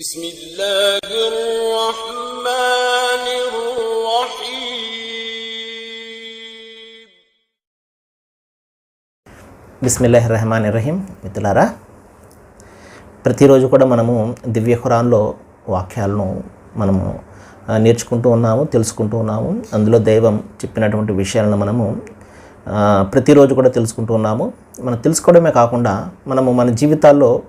بسم الله الرحمن الرحيم బిస్మిల్లాహ్ రహమాన్ రహీం మిత్రులారా ప్రతిరోజు కూడా మనము దివ్య ఖురాన్లో వాక్యాలను మనము ఆ, నేర్చుకుంటూ ఉన్నాము తెలుసుకుంటూ ఉన్నాము అందులో దైవం చెప్పినటువంటి విషయాలను మనము ఆ, ప్రతిరోజు కూడా తెలుసుకుంటూ ఉన్నాము మనం తెలుసుకోవడమే కాకుండా మనము మన జీవితాల్లో ఆ,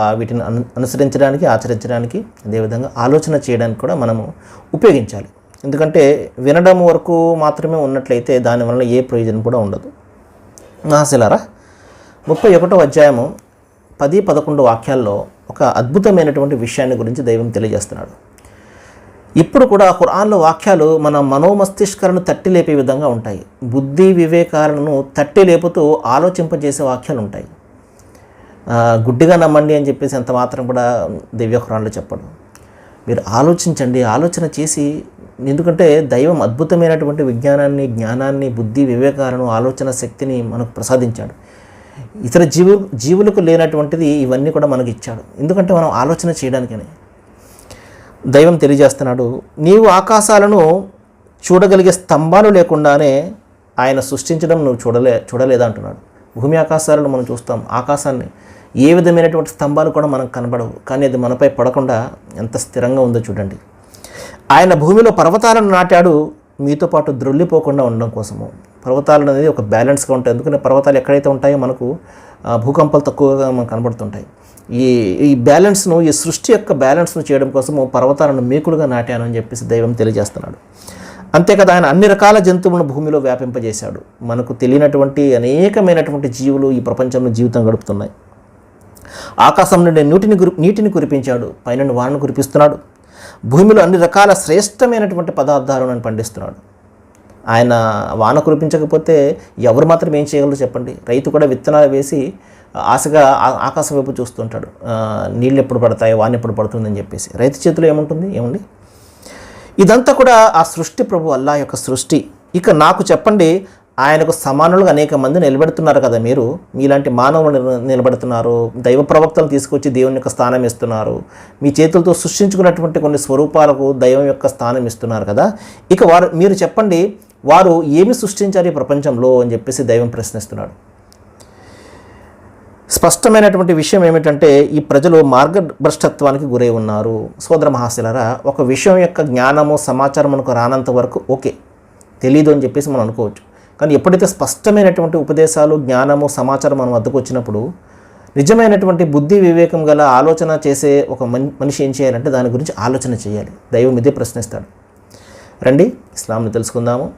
వీటిని అను అనుసరించడానికి ఆచరించడానికి అదేవిధంగా ఆలోచన చేయడానికి కూడా మనము ఉపయోగించాలి. ఎందుకంటే వినడం వరకు మాత్రమే ఉన్నట్లయితే దానివల్ల ఏ ప్రయోజనం కూడా ఉండదు. నాసిలారా ముప్పై ఒకటో అధ్యాయము పది పదకొండు వాక్యాల్లో ఒక అద్భుతమైనటువంటి విషయాన్ని గురించి దైవం తెలియజేస్తున్నాడు. ఇప్పుడు కూడా ఖురాన్లో వాక్యాలు మన మనోమస్తిష్కలను తట్టి లేపే విధంగా ఉంటాయి. బుద్ధి వివేకాలను తట్టి లేపుతూ ఆలోచింపజేసే వాక్యాలు ఉంటాయి. గుడ్డిగా నమ్మండి అని చెప్పేసి ఎంత మాత్రం కూడా దివ్య చెప్పడం. మీరు ఆలోచించండి ఆలోచన చేసి ఎందుకంటే దైవం అద్భుతమైనటువంటి విజ్ఞానాన్ని జ్ఞానాన్ని బుద్ధి వివేకాలను ఆలోచన శక్తిని మనకు ప్రసాదించాడు. ఇతర జీవు జీవులకు లేనటువంటిది ఇవన్నీ కూడా మనకి ఇచ్చాడు. ఎందుకంటే మనం ఆలోచన చేయడానికని. దైవం తెలియజేస్తున్నాడు నీవు ఆకాశాలను చూడగలిగే స్తంభాలు లేకుండానే ఆయన సృష్టించడం నువ్వు చూడలే చూడలేదా అంటున్నాడు. భూమి ఆకాశాలను మనం చూస్తాం ఆకాశాన్ని ఏ విధమైనటువంటి స్తంభాలు కూడా మనకు కనబడవు. కానీ అది మనపై పడకుండా ఎంత స్థిరంగా ఉందో చూడండి. ఆయన భూమిలో పర్వతాలను నాటాడు. మీతో పాటు ద్రొల్లిపోకుండా ఉండడం కోసము. పర్వతాలు అనేది ఒక బ్యాలెన్స్గా ఉంటాయి. ఎందుకంటే పర్వతాలు ఎక్కడైతే ఉంటాయో మనకు భూకంపాలు తక్కువగా మనకు కనబడుతుంటాయి. ఈ ఈ బ్యాలెన్స్ను ఈ సృష్టి యొక్క బ్యాలెన్స్ను చేయడం కోసము పర్వతాలను మేకులుగా నాటాను అని చెప్పేసి దైవం తెలియజేస్తున్నాడు. అంతేకాదు ఆయన అన్ని రకాల జంతువులను భూమిలో వ్యాపింపజేశాడు. మనకు తెలియనటువంటి అనేకమైనటువంటి జీవులు ఈ ప్రపంచంలో జీవితం గడుపుతున్నాయి. ఆకాశం నుండి నీటిని కురి నీటిని కురిపించాడు. పైన వానను కురిపిస్తున్నాడు. భూమిలో అన్ని రకాల శ్రేష్టమైనటువంటి పదార్థాలను పండిస్తున్నాడు. ఆయన వాన కురిపించకపోతే ఎవరు మాత్రం ఏం చేయగలరు చెప్పండి? రైతు కూడా విత్తనాలు వేసి ఆశగా ఆ- ఆకాశం వైపు చూస్తుంటాడు. నీళ్ళు ఎప్పుడు పడతాయి? వాన ఎప్పుడు పడుతుందని చెప్పేసి. రైతు చేతిలో ఏముంటుంది? ఏముంది? ఇదంతా కూడా ఆ సృష్టి ప్రభు అల్లా యొక్క సృష్టి. ఇక నాకు చెప్పండి ఆయనకు సమానులుగా అనేక మంది నిలబెడుతున్నారు కదా మీరు. మీలాంటి మానవులు నిలబెడుతున్నారు. దైవ ప్రవక్తలు తీసుకొచ్చి దేవుని యొక్క స్థానం ఇస్తున్నారు. మీ చేతులతో సృష్టించుకున్నటువంటి కొన్ని స్వరూపాలకు దైవం యొక్క స్థానం ఇస్తున్నారు కదా. ఇక వారు మీరు చెప్పండి వారు ఏమి సృష్టించారు ఈ ప్రపంచంలో అని చెప్పేసి దైవం ప్రశ్నిస్తున్నాడు. స్పష్టమైనటువంటి విషయం ఏమిటంటే ఈ ప్రజలు మార్గభ్రష్టత్వానికి గురై ఉన్నారు. సోదర మహాశిలరా ఒక విషయం యొక్క జ్ఞానము సమాచారం మనకు రానంత వరకు ఓకే. తెలీదు అని చెప్పేసి మనం అనుకోవచ్చు. కానీ ఎప్పుడైతే స్పష్టమైనటువంటి ఉపదేశాలు జ్ఞానము సమాచారం మనం వద్దకు వచ్చినప్పుడు నిజమైనటువంటి బుద్ధి వివేకం గల ఆలోచన చేసే ఒక మనిషి ఏం చేయాలంటే దాని గురించి ఆలోచన చేయాలి. దైవం ఇదే ప్రశ్నిస్తాడు. రండి ఇస్లాంని తెలుసుకుందాము.